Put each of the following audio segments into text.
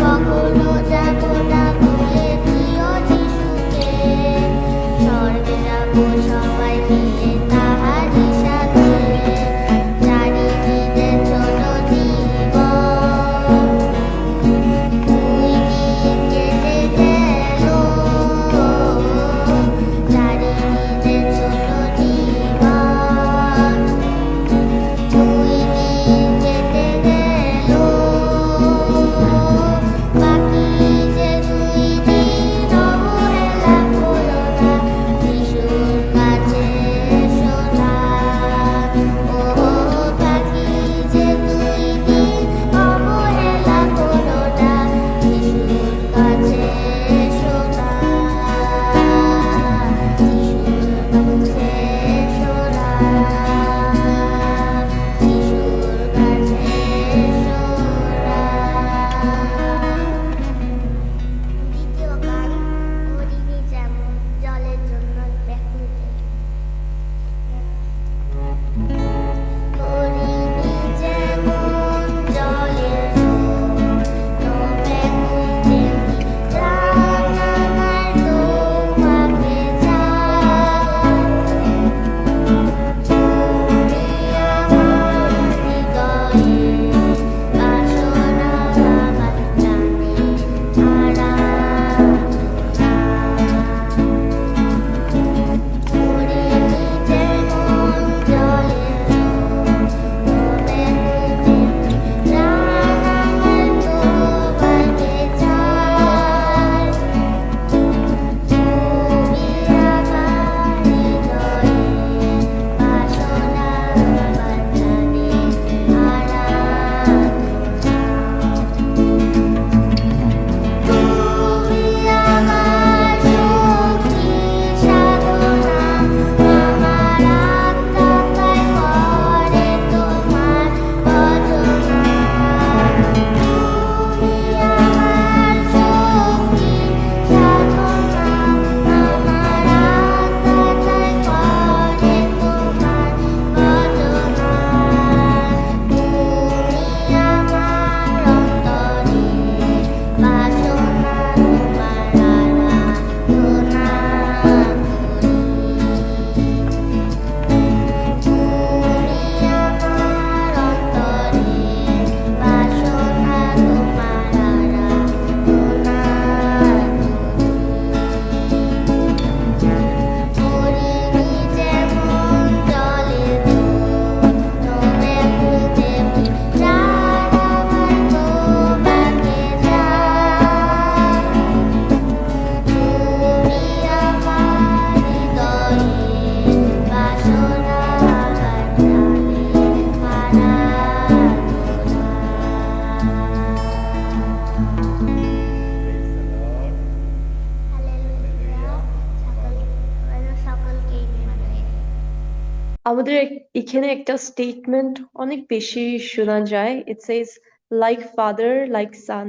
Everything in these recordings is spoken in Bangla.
কখনো যাব আমাদের এখানে একটা স্টেটমেন্ট অনেক বেশি শোনা যায় it says like father like son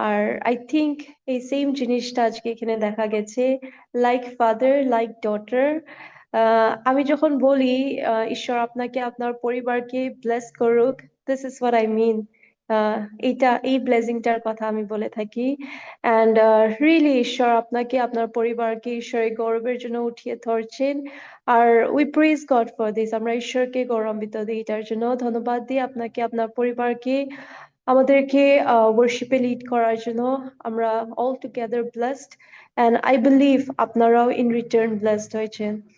R I think এই সেম জিনিসটা আজকে এখানে দেখা গেছে লাইক ফাদার লাইক ডটার আমি যখন বলি ঈশ্বর আপনাকে আপনার পরিবারকে ব্লেস করুক this is what I mean এইটা, এই ব্লেসিংটার কথা আমি বলে থাকি। অ্যান্ড রিয়েলি ঈশ্বর আপনাকে, আপনার পরিবারকে ঈশ্বরের গৌরবের জন্য উঠিয়ে ধরছেন। আর we praise God for this আমরা ঈশ্বরকে গৌরবান্বিত দিই, এটার জন্য ধন্যবাদ দিই আপনাকে, আপনার পরিবারকে, আমাদেরকে ওয়ার্শিপে লিড করার জন্য। আমরা all together blessed and I believe আপনারাও ইন রিটার্ন ব্লেসড হয়েছেন।